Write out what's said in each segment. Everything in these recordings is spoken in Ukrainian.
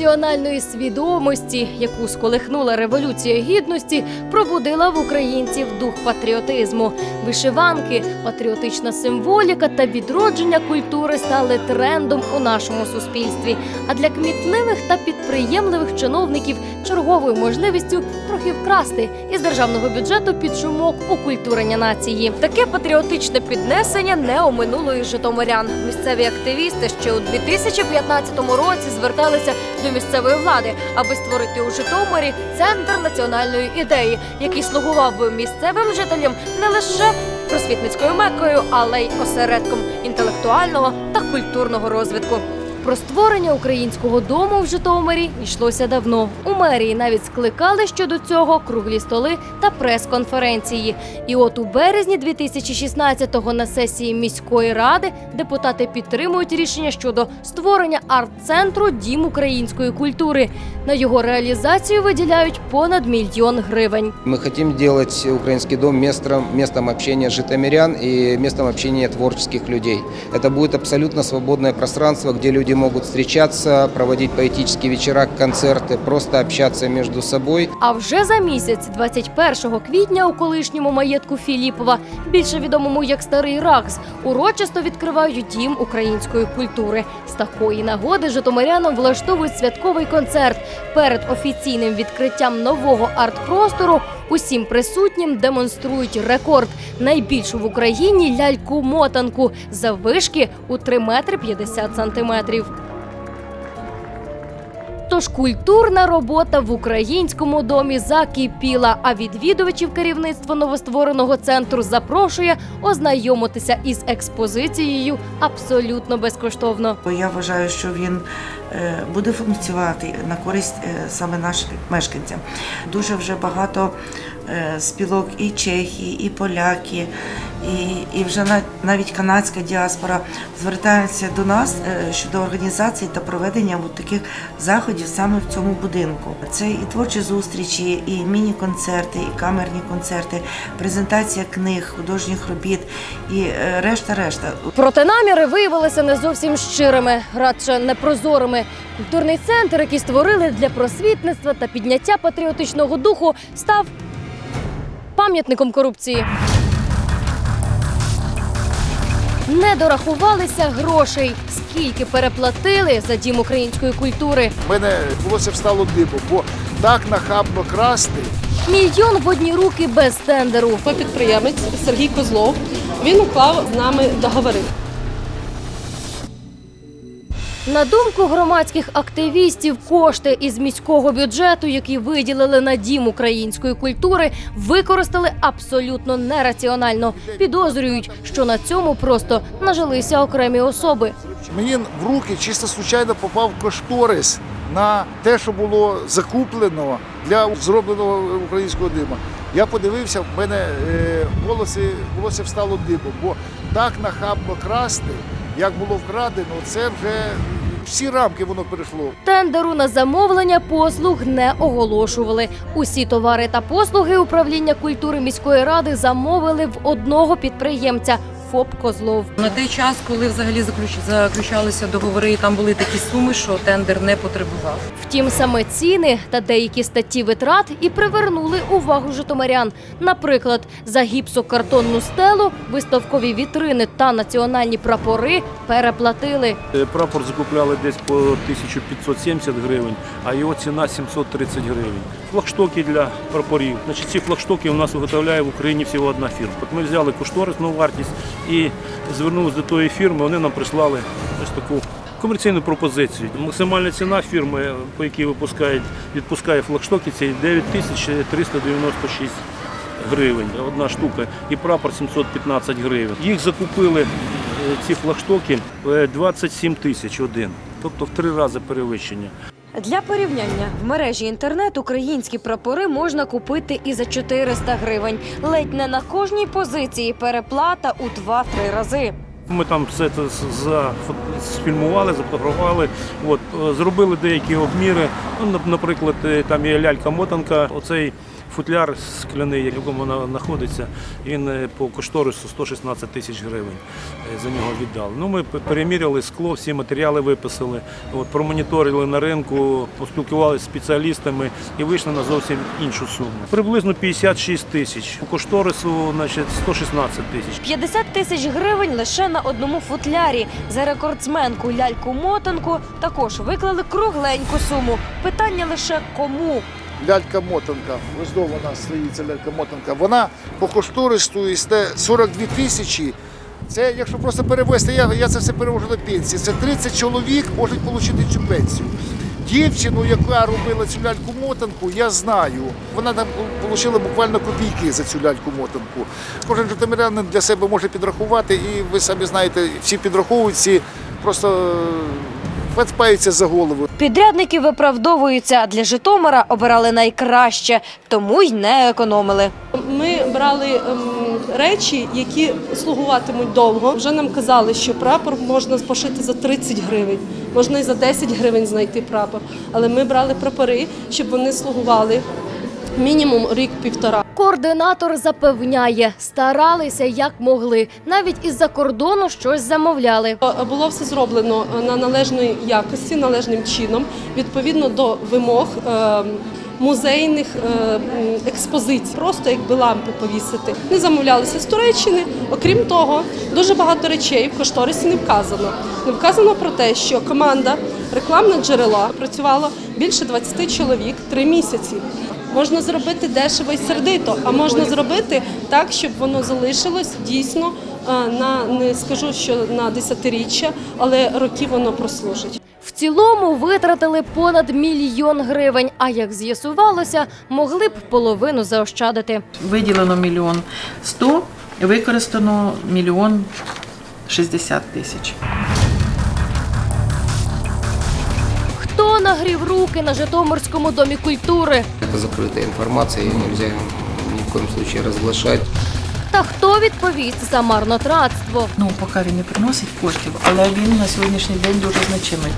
національної свідомості, яку сколихнула революція гідності, пробудила в українців дух патріотизму. Вишиванки, патріотична символіка та відродження культури стали трендом у нашому суспільстві. А для кмітливих та підприємливих чиновників черговою можливістю трохи вкрасти із державного бюджету під шумок окультурення нації. Таке патріотичне піднесення не оминуло і житомирян. Місцеві активісти ще у 2015 році зверталися до місцевої влади, аби створити у Житомирі центр національної ідеї, який слугував би місцевим жителям не лише просвітницькою мекою, але й осередком інтелектуального та культурного розвитку. Про створення українського дому в Житомирі йшлося давно. У мерії навіть скликали щодо цього круглі столи та прес-конференції. І от у березні 2016-го на сесії міської ради депутати підтримують рішення щодо створення арт-центру Дім української культури. На його реалізацію виділяють понад мільйон гривень. Мы хотим делать украинский дом местом, местом общения житомирян и местом общения творческих людей. Это будет абсолютно свободное пространство, где люди могут встречаться, проводить поэтические вечера, концерты, просто общаться между собой. А вже за місяць, 21 квітня, у колишньому маєтку Філіпова, більше відомому як Старий Ракс, урочисто відкривають дім української культури. З такої нагоди житомирянам влаштовують святковий концерт. Перед офіційним відкриттям нового арт-простору усім присутнім демонструють рекорд найбільшу в Україні ляльку-мотанку заввишки у 3 метри 50 сантиметрів. Тож культурна робота в українському домі закипіла. А відвідувачів керівництво новоствореного центру запрошує ознайомитися із експозицією абсолютно безкоштовно. Я вважаю, що він е, буде функціонувати на користь е, саме нашим мешканцям. Дуже вже багато е, спілок і чехи, і поляки, і, і вже на- навіть канадська діаспора звертаються до нас щодо організації та проведення таких заходів саме в цьому будинку. Це і творчі зустрічі, і міні-концерти, і камерні концерти, презентація книг, художніх робіт і е, решта-решта. Проте наміри виявилися не зовсім щирими, радше непрозорими. Культурний центр, який створили для просвітництва та підняття патріотичного духу, став пам'ятником корупції. Не дорахувалися грошей, скільки переплатили за дім української культури. У мене волосся встало дибом, бо так нахабно красти. Мільйон в одні руки без тендеру. Ми підприємець Сергій Козлов він уклав з нами договори. На думку громадських активістів, кошти із міського бюджету, які виділили на дім української культури, використали абсолютно нераціонально. Підозрюють, що на цьому просто нажилися окремі особи. Мені в руки чисто случайно попав кошторис на те, що було закуплено для зробленого українського дима. Я подивився, в мене е, волоси, волосся встало дибом, бо так нахабно красти, як було вкрадено, це вже всі рамки воно перейшло. Тендеру на замовлення послуг не оголошували. Усі товари та послуги управління культури міської ради замовили в одного підприємця ФОП Козлов. На той час, коли взагалі заключ... заключалися договори, і там були такі суми, що тендер не потребував. Втім, саме ціни та деякі статті витрат і привернули увагу житомирян. Наприклад, за гіпсокартонну стелу, виставкові вітрини та національні прапори переплатили. Е, Прапор закупляли десь по 1570 гривень, а його ціна 730 гривень. Флагштоки для прапорів. Значить, ці флагштоки у нас виготовляє в Україні всього одна фірма. От ми взяли кошторисну вартість і звернулися до тої фірми. Вони нам прислали ось таку комерційну пропозицію. Максимальна ціна фірми, по якій випускають, відпускає флагштоки, це 9396 гривень. Одна штука і прапор 715 гривень. Їх закупили е, ці флагштоки е, 27 тисяч один, тобто в три рази перевищення. Для порівняння в мережі інтернет українські прапори можна купити і за 400 гривень. Ледь не на кожній позиції переплата у 2-3 рази. Ми там все це сфільмували, зафотографували, от, е, зробили деякі обміри. Ну, наприклад, е, там є лялька-мотанка, оцей футляр скляний, в якому вона знаходиться, він е, по кошторису 116 тисяч гривень е, за нього віддали. Ну, ми переміряли скло, всі матеріали виписали, от, промоніторили на ринку, поспілкувалися з спеціалістами і вийшли на зовсім іншу суму. Приблизно 56 тисяч. По кошторису значить, 116 тисяч. 50 тисяч гривень лише на одному футлярі. За рекордсменку ляльку мотанку також виклали кругленьку суму. Питання лише кому. Лялька-мотанка, ось до вона стоїть, ця лялька-мотанка. Вона по кошторису йде 42 тисячі. Це, якщо просто перевести, я, я це все перевожу на пенсії. Це 30 чоловік можуть отримати цю пенсію. Дівчину, яка робила цю ляльку-мотанку, я знаю. Вона там отримала буквально копійки за цю ляльку-мотанку. Кожен житомирянин для себе може підрахувати, і ви самі знаєте, всі підраховують, всі просто хватаються за голову. Підрядники виправдовуються, а для Житомира обирали найкраще, тому й не економили. Ми брали ем, речі, які слугуватимуть довго. Вже нам казали, що прапор можна пошити за 30 гривень, можна і за 10 гривень знайти прапор. Але ми брали прапори, щоб вони слугували мінімум рік-півтора. Координатор запевняє, старалися як могли. Навіть із-за кордону щось замовляли. Е, Було все зроблено на належної якості, належним чином, відповідно до вимог е, музейних е, експозицій. Просто якби лампи повісити. Не замовлялися з Туреччини. Окрім того, дуже багато речей в кошторисі не вказано. Не вказано про те, що команда рекламна джерела працювала більше 20 чоловік три місяці. Можна зробити дешево і сердито, а можна зробити так, щоб воно залишилось дійсно е, на не скажу, що на десятиріччя, але роки воно прослужить. В цілому витратили понад мільйон гривень. А як з'ясувалося, могли б половину заощадити. Виділено мільйон сто, використано мільйон шістдесят тисяч. Хто нагрів руки на Житомирському домі культури? Це закрита інформація, її не можна ні в коем випадку розглашати. Та хто відповість за марнотратство? Ну, поки він не приносить коштів, але він на сьогоднішній день дуже значимий.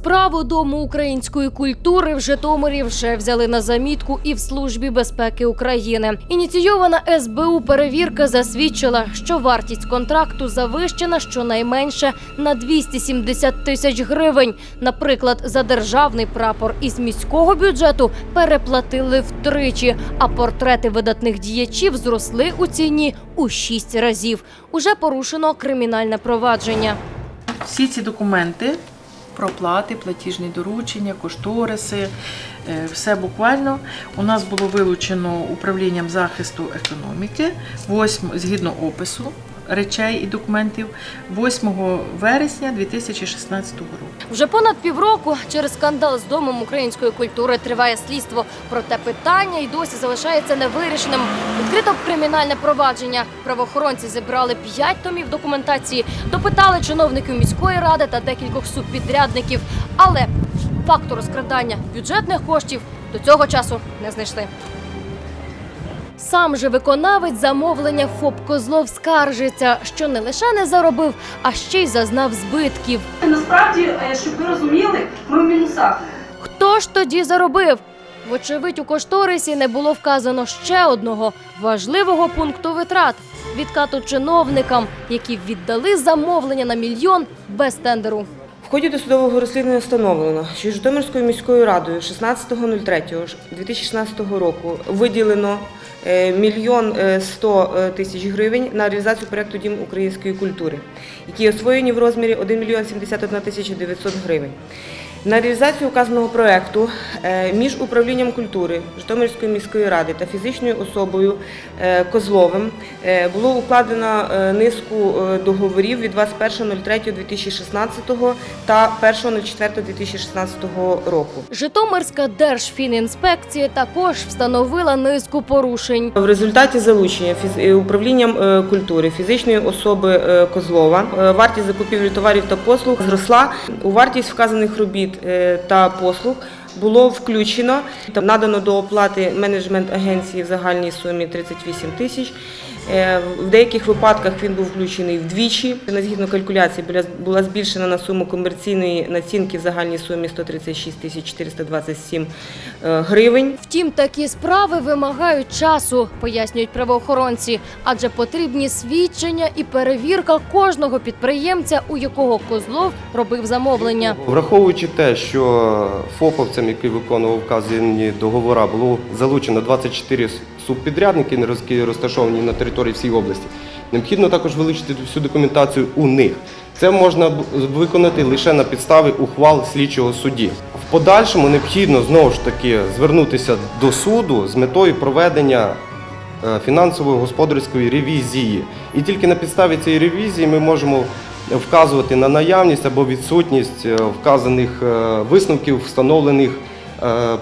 Справу Дому української культури в Житомирі вже взяли на замітку і в Службі безпеки України. Ініційована СБУ перевірка засвідчила, що вартість контракту завищена щонайменше на 270 тисяч гривень. Наприклад, за державний прапор із міського бюджету переплатили втричі, а портрети видатних діячів зросли у ціні у шість разів. Уже порушено кримінальне провадження. Всі ці документи, проплати, платіжні доручення, кошториси, е, все буквально. У нас було вилучено управлінням захисту економіки, 8, згідно опису речей і документів, 8 вересня 2016 року. Вже понад півроку через скандал з домом української культури триває слідство. Проте питання й досі залишається невирішеним. Відкрито кримінальне провадження. Правоохоронці зібрали п'ять томів документації, допитали чиновників міської ради та декількох субпідрядників. Але факту розкрадання бюджетних коштів до цього часу не знайшли. Сам же виконавець замовлення ФОП Козлов скаржиться, що не лише не заробив, а ще й зазнав збитків. Насправді, е, щоб ви розуміли, ми в мінусах. Хто ж тоді заробив? Вочевидь, у кошторисі не було вказано ще одного важливого пункту витрат відкату чиновникам, які віддали замовлення на мільйон без тендеру. В ході досудового розслідування встановлено, що Житомирською міською радою 16.03.2016 року виділено 1 мільйон е, 100 е, тисяч гривень на реалізацію проєкту Дім української культури, які освоєні в розмірі 1 мільйон 71 тисяча 900 гривень. На реалізацію указаного проєкту е, між управлінням культури Житомирської міської ради та фізичною особою е, Козловим е, було укладено низку договорів від 21.03.2016 та 1.04.2016 року. Житомирська держфінінспекція також встановила низку порушень. В результаті залучення управлінням культури фізичної особи Козлова вартість закупівлі товарів та послуг зросла. У вартість вказаних робіт е, та послуг було включено. Та надано до оплати менеджмент агенції в загальній сумі 38 тисяч В деяких випадках він був включений вдвічі. На згідно калькуляції була- була збільшена на суму комерційної націнки в загальній сумі 136 тисяч 427 е, гривень. Втім, такі справи вимагають часу, пояснюють правоохоронці, адже потрібні свідчення і перевірка кожного підприємця, у якого Козлов робив замовлення. Враховуючи те, що ФОПовцям, які виконував вказані договори, було залучено 24 субпідрядники, які розташовані на території всієї області, необхідно також вилучити всю документацію у них. Це можна виконати лише на підставі ухвал слідчого судді. В подальшому необхідно знову ж таки звернутися до суду з метою проведення е, фінансової господарської ревізії. І тільки на підставі цієї ревізії ми можемо вказувати на наявність або відсутність е, вказаних е, висновків, встановлених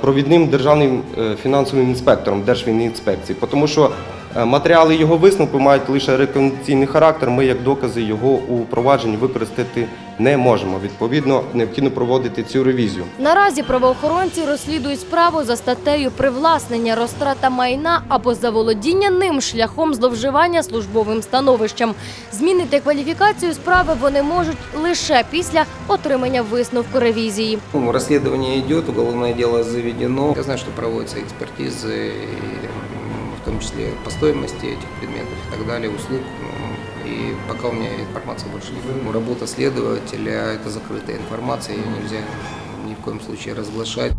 провідним державним е, фінансовим інспектором Держфінінспекції. Тому що е, матеріали його висновку мають лише рекомендаційний характер. Ми як докази його у провадженні використати не можемо. Відповідно, необхідно проводити цю ревізію. Наразі правоохоронці розслідують справу за статтею привласнення, розтрата майна або заволодіння ним шляхом зловживання службовим становищем. Змінити кваліфікацію справи вони можуть лише після отримання висновку ревізії. Ну, Расследование идет, уголовное дело заведено. Я знаю, что проводятся экспертизы, и, м, в том числе по стоимости этих предметов и так далее, услуг. И пока у меня информации больше нет. Работа следователя – это закрытая информация, ее нельзя ни в коем случае разглашать.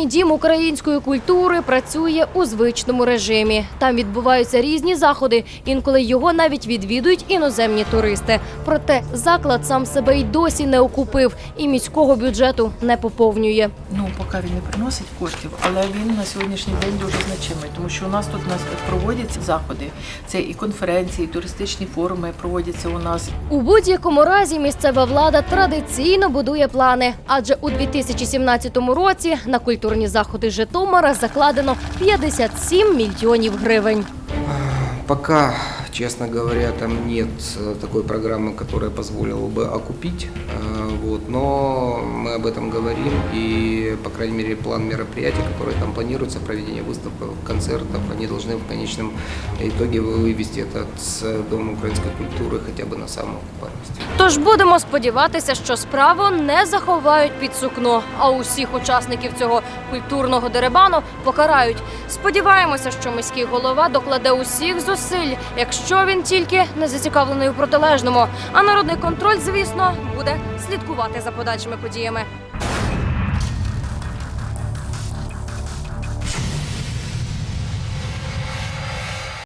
Нині дім української культури працює у звичному режимі. Там відбуваються різні заходи. Інколи його навіть відвідують іноземні туристи. Проте заклад сам себе й досі не окупив і міського бюджету не поповнює. Ну, поки він не приносить коштів, але він на сьогоднішній день дуже значимий, тому що у нас тут у нас проводяться заходи. Це і конференції, і туристичні форуми проводяться у нас. У будь-якому разі місцева влада традиційно будує плани, адже у 2017 році на культурні заходи Житомира закладено 57 мільйонів гривень. Пока, честно говоря, там нет э, такой программы, которая позволила бы окупить. э, Вот, но мы об этом говорим, и, по крайней мере, план мероприятий, которые там планируются, проведение выставок, концертов, они должны в конечном итоге вывести этот э, Дом украинской культуры хотя бы на самоокупаемость. Тож будемо сподіватися, що справу не заховають під сукно, а усіх учасників цього культурного деребану покарають. Сподіваємося, що міський голова докладе усіх зусиль, якщо він тільки не зацікавлений у протилежному. А народний контроль, звісно, буде слідкувати за подальшими подіями.